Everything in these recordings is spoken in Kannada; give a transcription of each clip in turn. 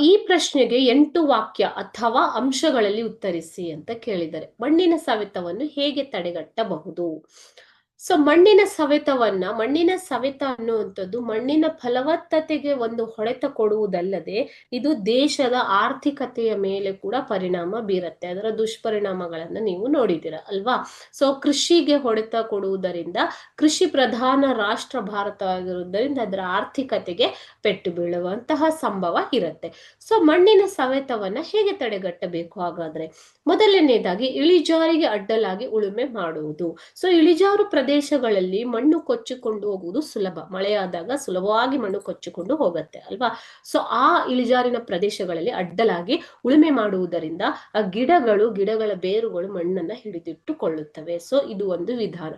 ಈ ಪ್ರಶ್ನೆಗೆ ಎಂಟು ವಾಕ್ಯ ಅಥವಾ ಅಂಶಗಳಲ್ಲಿ ಉತ್ತರಿಸಿ ಅಂತ ಕೇಳಿದ್ದಾರೆ. ಮಣ್ಣಿನ ಸವೆತವನ್ನು ಹೇಗೆ ತಡೆಗಟ್ಟಬಹುದು? ಸೊ ಮಣ್ಣಿನ ಸವೆತವನ್ನ, ಮಣ್ಣಿನ ಸವೆತ ಅನ್ನುವಂಥದ್ದು ಮಣ್ಣಿನ ಫಲವತ್ತತೆಗೆ ಒಂದು ಹೊಡೆತ ಕೊಡುವುದಲ್ಲದೆ, ಇದು ದೇಶದ ಆರ್ಥಿಕತೆಯ ಮೇಲೆ ಕೂಡ ಪರಿಣಾಮ ಬೀರುತ್ತೆ. ಅದರ ದುಷ್ಪರಿಣಾಮಗಳನ್ನು ನೀವು ನೋಡಿದ್ದೀರ ಅಲ್ವಾ? ಸೊ ಕೃಷಿಗೆ ಹೊಡೆತ ಕೊಡುವುದರಿಂದ, ಕೃಷಿ ಪ್ರಧಾನ ರಾಷ್ಟ್ರ ಭಾರತವಾಗಿರುವುದರಿಂದ ಅದರ ಆರ್ಥಿಕತೆಗೆ ಪೆಟ್ಟು ಬೀಳುವಂತಹ ಸಂಭವ ಇರುತ್ತೆ. ಸೊ ಮಣ್ಣಿನ ಸವೆತವನ್ನ ಹೇಗೆ ತಡೆಗಟ್ಟಬೇಕು ಹಾಗಾದ್ರೆ? ಮೊದಲನೇದಾಗಿ ಇಳಿಜಾರಿಗೆ ಅಡ್ಡಲಾಗಿ ಉಳುಮೆ ಮಾಡುವುದು. ಸೊ ಇಳಿಜಾರು ಪ್ರದೇಶಗಳಲ್ಲಿ ಮಣ್ಣು ಕೊಚ್ಚಿಕೊಂಡು ಹೋಗುವುದು ಸುಲಭ. ಮಳೆಯಾದಾಗ ಸುಲಭವಾಗಿ ಮಣ್ಣು ಕೊಚ್ಚಿಕೊಂಡು ಹೋಗುತ್ತೆ, ಅಲ್ವಾ? ಸೊ ಆ ಇಳಿಜಾರಿನ ಪ್ರದೇಶಗಳಲ್ಲಿ ಅಡ್ಡಲಾಗಿ ಉಳುಮೆ ಮಾಡುವುದರಿಂದ ಆ ಗಿಡಗಳು, ಗಿಡಗಳ ಬೇರುಗಳು ಮಣ್ಣನ್ನ ಹಿಡಿದಿಟ್ಟುಕೊಳ್ಳುತ್ತವೆ. ಸೊ ಇದು ಒಂದು ವಿಧಾನ.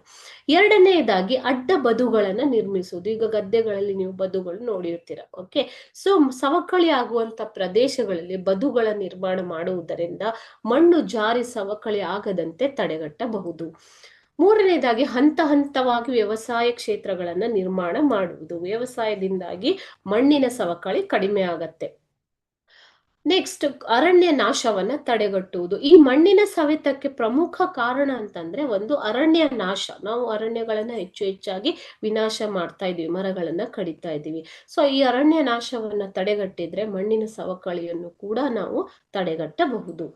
ಎರಡನೆಯದಾಗಿ ಅಡ್ಡ ಬದುಗಳನ್ನ ನಿರ್ಮಿಸುವುದು. ಈಗ ಗದ್ದೆಗಳಲ್ಲಿ ನೀವು ಬದುಗಳು ನೋಡಿರ್ತೀರ ಓಕೆ ಸೊ ಸವಕಳಿ ಆಗುವಂತ ಪ್ರದೇಶಗಳಲ್ಲಿ ಬದುಗಳ ನಿರ್ಮಾಣ ಮಾಡುವುದರಿಂದ ಮಣ್ಣು ಜಾರಿ ಸವಕಳಿ ಆಗದಂತೆ ತಡೆಗಟ್ಟಬಹುದು. ಮೂರನೇದಾಗಿ ಹಂತ ಹಂತವಾಗಿ ವ್ಯವಸಾಯ ಕ್ಷೇತ್ರಗಳನ್ನ ನಿರ್ಮಾಣ ಮಾಡುವುದು. ವ್ಯವಸಾಯದಿಂದಾಗಿ ಮಣ್ಣಿನ ಸವಕಳಿ ಕಡಿಮೆ ಆಗತ್ತೆ. ನೆಕ್ಸ್ಟ್ ಅರಣ್ಯ ನಾಶವನ್ನ ತಡೆಗಟ್ಟುವುದು. ಈ ಮಣ್ಣಿನ ಸವೆತಕ್ಕೆ ಪ್ರಮುಖ ಕಾರಣ ಅಂತಂದ್ರೆ ಒಂದು ಅರಣ್ಯ ನಾಶ. ನಾವು ಅರಣ್ಯಗಳನ್ನ ಹೆಚ್ಚು ಹೆಚ್ಚಾಗಿ ವಿನಾಶ ಮಾಡ್ತಾ ಇದೀವಿ ಮರಗಳನ್ನ ಕಡಿತಾ ಇದೀವಿ ಸೊ ಈ ಅರಣ್ಯ ನಾಶವನ್ನ ತಡೆಗಟ್ಟಿದ್ರೆ ಮಣ್ಣಿನ ಸವಕಳಿಯನ್ನು ಕೂಡ ನಾವು ತಡೆಗಟ್ಟಬಹುದು.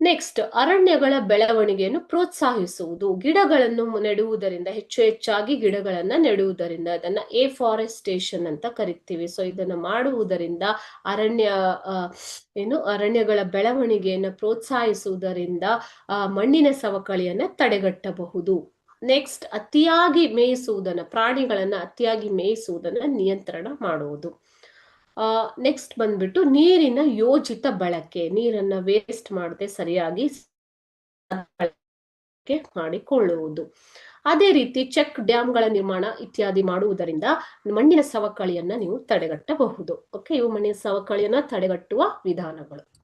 ನೆಕ್ಸ್ಟ್ ಅರಣ್ಯಗಳ ಬೆಳವಣಿಗೆಯನ್ನು ಪ್ರೋತ್ಸಾಹಿಸುವುದು. ಗಿಡಗಳನ್ನು ನೆಡುವುದರಿಂದ, ಹೆಚ್ಚು ಹೆಚ್ಚಾಗಿ ಗಿಡಗಳನ್ನ ನೆಡುವುದರಿಂದ, ಅದನ್ನ ಎ ಫಾರೆಸ್ಟೇಷನ್ ಅಂತ ಕರಿತೀವಿ. ಸೊ ಇದನ್ನ ಮಾಡುವುದರಿಂದ ಅರಣ್ಯ ಏನು, ಅರಣ್ಯಗಳ ಬೆಳವಣಿಗೆಯನ್ನು ಪ್ರೋತ್ಸಾಹಿಸುವುದರಿಂದ ಮಣ್ಣಿನ ಸವಕಳಿಯನ್ನ ತಡೆಗಟ್ಟಬಹುದು. ನೆಕ್ಸ್ಟ್ ಅತಿಯಾಗಿ ಮೇಯಿಸುವುದನ್ನ, ಪ್ರಾಣಿಗಳನ್ನ ಅತಿಯಾಗಿ ಮೇಯಿಸುವುದನ್ನ ನಿಯಂತ್ರಣ ಮಾಡುವುದು. ನೆಕ್ಸ್ಟ್ ಬಂದ್ಬಿಟ್ಟು ನೀರಿನ ಯೋಜಿತ ಬಳಕೆ, ನೀರನ್ನ ವೇಸ್ಟ್ ಮಾಡದೆ ಸರಿಯಾಗಿ ಮಾಡಿಕೊಳ್ಳುವುದು. ಅದೇ ರೀತಿ ಚೆಕ್ ಡ್ಯಾಮ್ಗಳ ನಿರ್ಮಾಣ ಇತ್ಯಾದಿ ಮಾಡುವುದರಿಂದ ಮಣ್ಣಿನ ಸವಕಳಿಯನ್ನ ನೀವು ತಡೆಗಟ್ಟಬಹುದು. ಓಕೆ ಇವು ಮಣ್ಣಿನ ಸವಕಳಿಯನ್ನ ತಡೆಗಟ್ಟುವ ವಿಧಾನಗಳು.